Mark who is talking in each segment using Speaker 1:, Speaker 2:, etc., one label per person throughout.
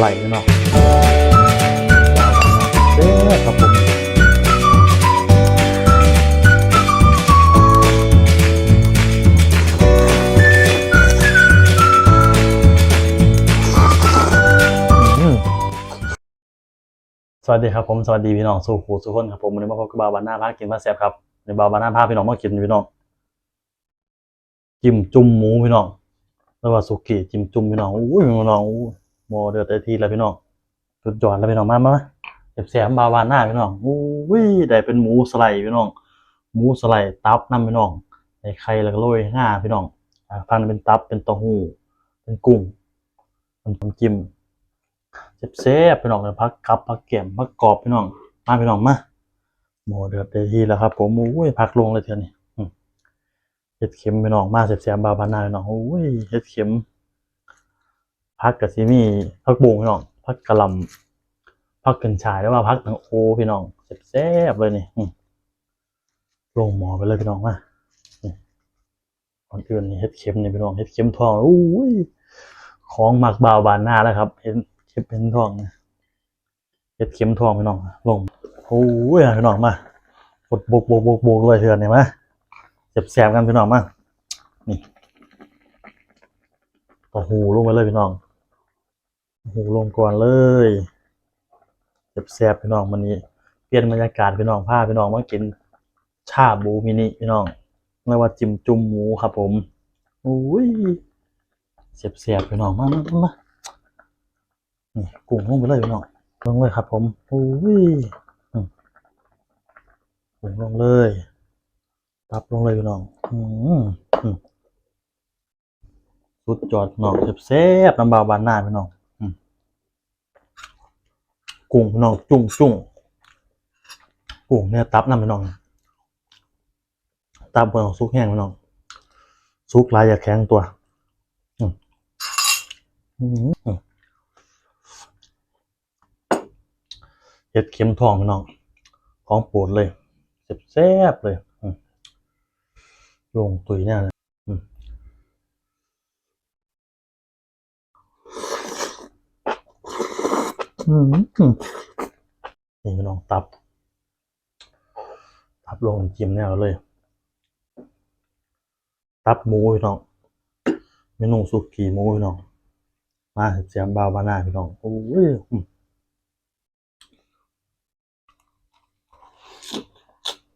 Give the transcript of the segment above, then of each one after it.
Speaker 1: ไลด์พี่น้องเด้อครับผมสวัสดีครับผมสวัสดีพี่น้องสู่หูสุกคนครับผมวันนี้มาพบกับบาบานหน้าพากินมาแซ่บครับในบาบานหน้าพาพี่น้องมากินพี่น้องจิ้มจุ่มหมูพี่น้องแล้วว่าสุกี้จิ้มจุ่มพี่น้องอุ้ยพี่น้องอู้ โมเดือดได้ทีแล้วพี่น้องสุดยอดแล้วพี่น้องมามามาแซ่บๆบาวานหน้าพี่น้องอุ้ยได้เป็นหมูสไลด์พี่น้องหมูสไลด์ตับน้ำพี่น้องใส่ไข่แล้วก็โรยห้าพี่น้องอ่าพันเป็นตับเป็นเต้าหู้เป็นกุ้งเป็นน้ำจิ้มเซฟๆพี่น้องเลยพักกับพักเก็มพักกรอบพี่น้องมาพี่น้องมาหมเดือดได้ทีแล้วครับผมอุ้ยพักลงเลยเทียวนี้อืมเห็ดเข็มพี่น้องมาเสียบบาบานาพี่น้องอุ้ยเห็ดเข็ม พักกับซีมี่พักบุงพี่น้องพักกะลำพักกันชายแล้วว่าพักทั้งโอพี่น้องเซฟๆเลยนี่ลงหมอไปเลยพี่น้องมาก่อนอื่นนี่เห็ดเข็มนี่พี่น้องเห็ดเข็มทองอุ้ยของหมักบาวบานหน้าแล้วครับเห็นเข็มเป็นทองเห็ดเข็มทองพี่น้องลงโอ้ยพี่น้องมากดบกบกบกบุกเลยเถื่อนเนี่ยมาเจ็บแสบกันพี่น้องมานี่ต่อหูลงไปเลยพี่น้อง หูลงก่อนเลยเจ็บแสบพี่น้องมันนี้เปลี่ยนบรรยากาศพี่น้องพาพี่น้องมากินชาบูมินิพี่น้องเรียกว่าจิ้มจุ่มหมูครับผมอุ้ยเจ็บแสบพี่น้องมามามานี่กุ้งลงไปเลยพี่น้องลงเลยครับ ผมอุ้ยกุ้งลงเลยตับลงเลยพี่น้องอืมสุดยอดน้องแซ่บๆน้ำเบาวบานหน้าพี่น้อง กุ้งพี่น้องจุ้งจุ้งกุ้งเนี่ยตับน้ำพี่น้องตับเปลือกซุกแห้งพี่น้องซุกลายอย่าแข็งตัวเห็ดเข็มทองพี่น้องของโปรดเลยแซ่บๆเลยลงตุยเนี่ยเลยอืมอืมอืม นี่พี่น้องตับ ตับลงจิ้มเนี่ยเลย ตับหมูพี่น้องเมนูสุกี้หมูพี่น้อง มาเสียมบาวบานาพี่น้อง โอ้ย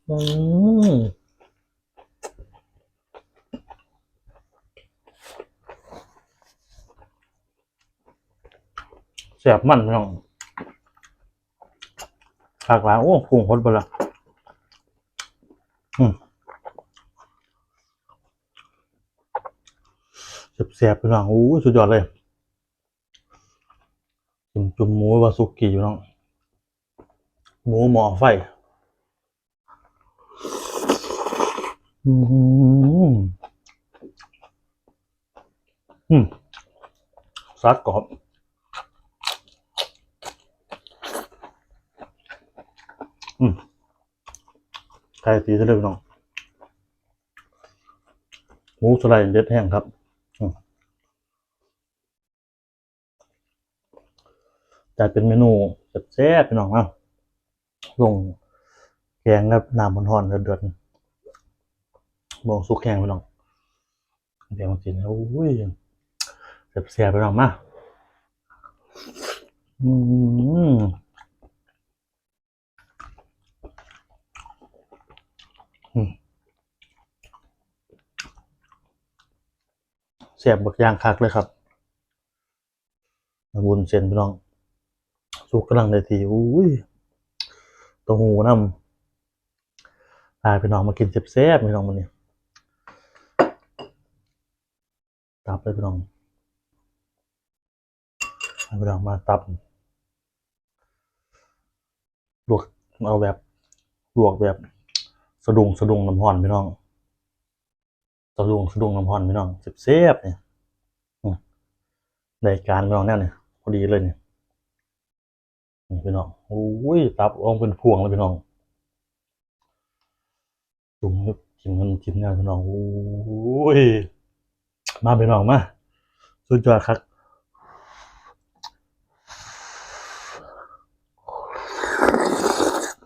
Speaker 1: อืม แสบมันพี่น้องหลากหลายโอ้พุงหดไปละอืมแสบๆพี่น้องโอ้สุดยอดเลยจุ่มจุ่มหมูวาซุกิพี่น้องหมูหม้อไฟอืมอืมซัดกรอบ อืมไก่ตีทะเลพี่น้องหมูสไลด์เด็ดแห้งครับจัดเป็นเมนูแซ่บๆพี่น้องนะลงแกงกับน้ำมันห่อนเดือดๆบองสุกแข็งไปน้องเดี๋ยวมากินแล้วอุ้ยเสียบเสียบไปน้องมาอืม เสียบบักย่างคักเลยครับบุญเส้นพี่น้อง สุกกำลังได้ทีอุ้ยตัวหูน้ำพายพี่น้องมากินเสียบๆพี่น้องมันนี้ตับเลยพี่น้องพี่น้องมาตับลวกเอาแบบลวกแบบสะดุ้งสะดุ้งน้ำห่อนพี่น้องะดุ้งสะดุงน้ำพรพี่น้องเสียบเนี่ยในการพี่น้องแน่เนี่ยพอดีเลยเนี่ยนี่พี่น้องโอ้ยตับอองเป็นพวงเลยพี่น้องจุ่มกินมันกินงานพี่น้องโอ้ยมาพี่น้องมาสุดยอดครับ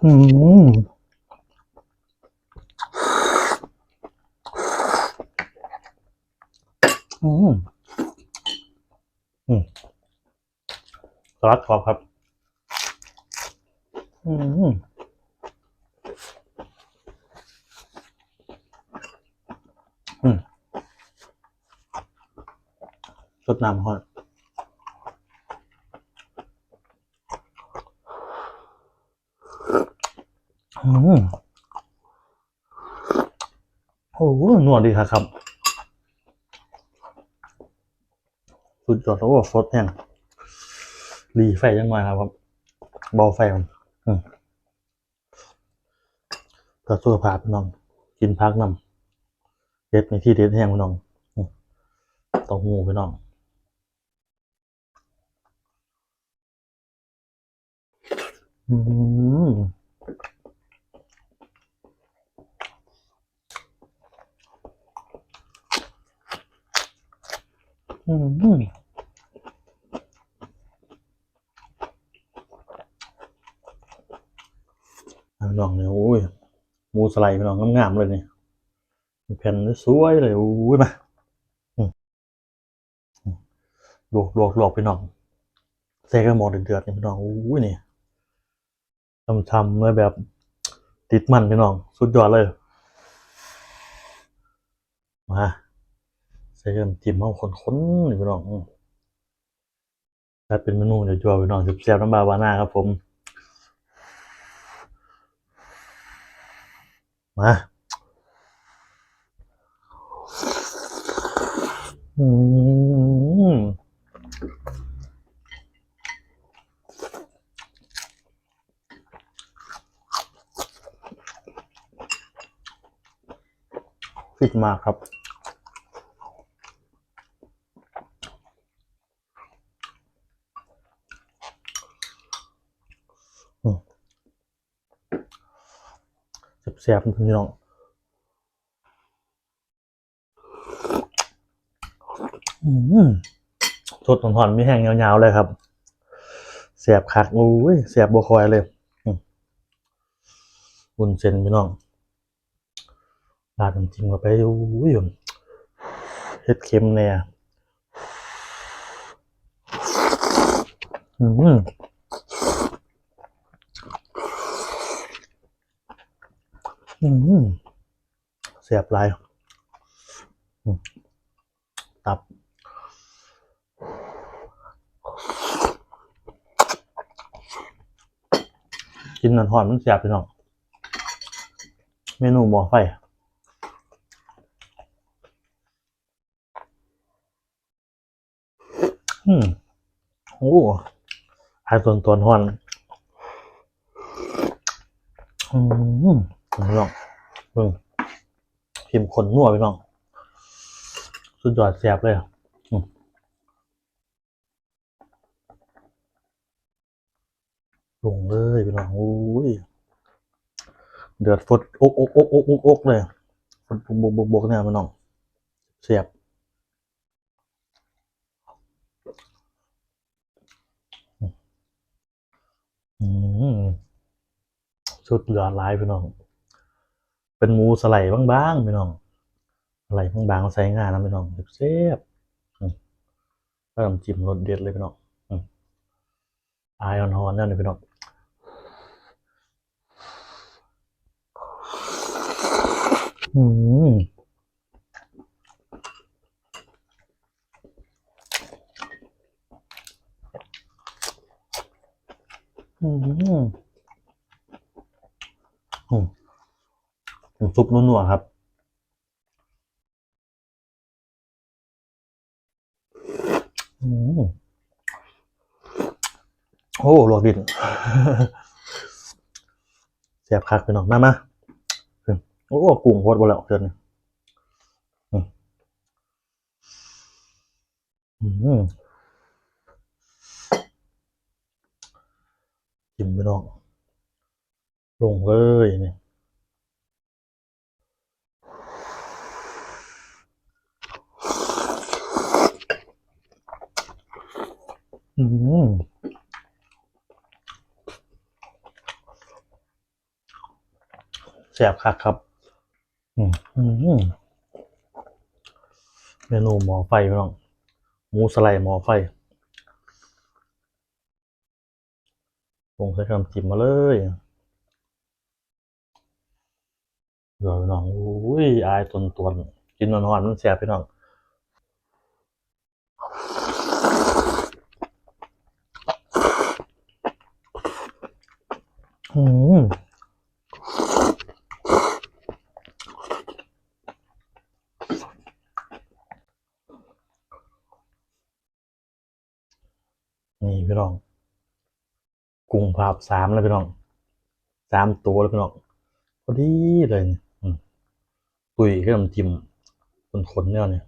Speaker 1: อืม อืมอืมสลัดกรอบครับ อืมอืมสดน้ำฮอดอืมโอ้โหนวดดีครับครับ สุด ยอดแล้วก็ฟดแห้งรีไฟยังไงครับเบาไฟมันอืมเพื่อสุขภาพน้อง กินพักนำเด็ดในที่เด็ดแห้งพน้องต้าหู้พี่น้องอืมอืมอะพี่ น้องเนี่ยโอ้ยมูสไลด์พี่น้องงามๆเลยนี่แผ่นสวยเลยโอ้ยมาอืมอืมลวกลวกลวกพี่น้องใส่กระหมอเดือดๆนี่พี่น้องโอ้ยนี่ช่ำๆเลยแบบติดมันพี่น้อง สุดยอดเลย มาใส่น้ำจิ้มเอาข้นๆนี่พี่น้องถ้าเป็นเมนูเดี๋ยวจัวพี่น้องแซ่บๆน้ำบาวาน่าครับผม มาอืมฟิตมากครับ แซ่บพี่น้องสดหอนๆมีแห้งยาวๆเลยครับเสียบคักอุ้ยเสียบบัวคอยเลยอืมบุญเส้นพี่น้องราดน้ำจิ้มเข้าไปอุ้ยเฮ็ดเค็มเนี่ยอืมอืม เสียบลายตับ กินนันหอนมันเสียบพี่น้องเมนูหม้อไฟอืมโอ้หายส่วนตัวหอน อืม พี่น้องเบิ่งพิมพ์คนนัวพี่น้อง สุดยอดแซบเลยอะลงเลยพี่น้องโอ้ยเดือดฟดอกอกอกอกอกอกเลยฟดบกบกบกเนี่ยพี่น้องเสียบอืมสุดยอดหลายพี่น้อง เป็นหมูสไลด์บางๆพี่น้องอะไรบางๆใส่งานนะพี่น้องเสียบๆอืมแล้วน้ำจิ้มรสเด็ดเลยพี่น้องอืมอายอ่อนๆนั่นเลยพี่น้องอืมอืมอืม น้ำซุปนัวๆครับอืมโอ้ลวกดินเสียบคักไปหน่อยมามาขึ้นโอ้กุ้งโคตรบ่แล้วเกินอืมอืมกินไปน้องลงเลยนี่ อืมซ่บคักครับอืมอืมเมนูหมอไฟพี่น้องหมูสไลด์หมอไฟลงใส่คำจิ้มมาเลยเดี๋ยวพี่น้องอุ้ยอายตนตวนๆกินนอนๆมันแซ่บพี่น้อง อืมนี่พี่น้อง กุ้งภาพสามแล้วพี่น้องสามตัวแล้วพี่น้องพอดีเลยนี่อืมตุยก็น้ำจิ้มคนขนเนี่ยเนี่ย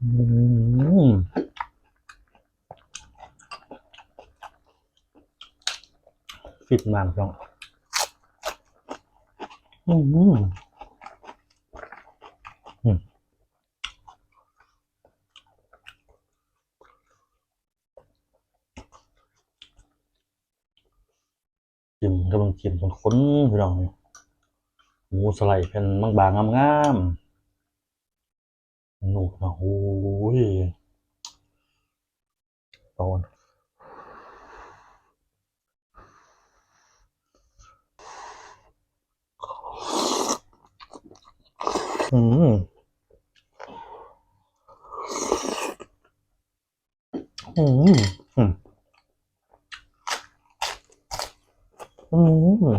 Speaker 1: อืม ฟิตมากพี่น้องอืมอืมจิ้มกำลังจิ้มข้นพี่น้องหมูสไลด์เป็นบางๆงามๆนูกนะโอ้ยตอน อืมอืมอืมอืม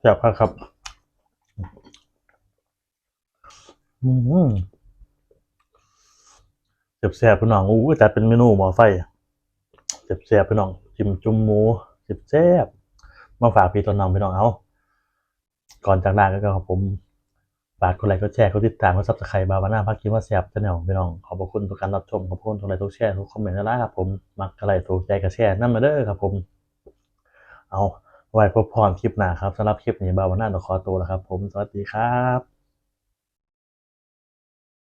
Speaker 1: แซ่บครับครับ อืมเจ็บแซ่บพี่น้องอู้จัดเป็นเมนูหมอไฟเจ็บแซ่บพี่น้องจิ้มจุ่มหมูเจ็บแซ่บ มาฝากพี่ต้นน้องพี่น้องเอา ก่อนจากน่าก็ครับผมฝากกดไลค์กดแชร์กดติดตามกดซับสไครต์บาวาน่าพักกินว่าแซ่บชาแนวพี่น้องขอบคุณทุกการรับชมขอบคุณทุกไลค์ทุกแชร์ทุกคอมเมนต์นะครับผมมักอะไรถูกใจก็แชร์นั่นมาเด้อครับผม เอาไว้พบพรคลิปหน้าครับสำหรับคลิปนี้บาวาน่าต้องขอตัวแล้วครับ ผมสวัสดีครับ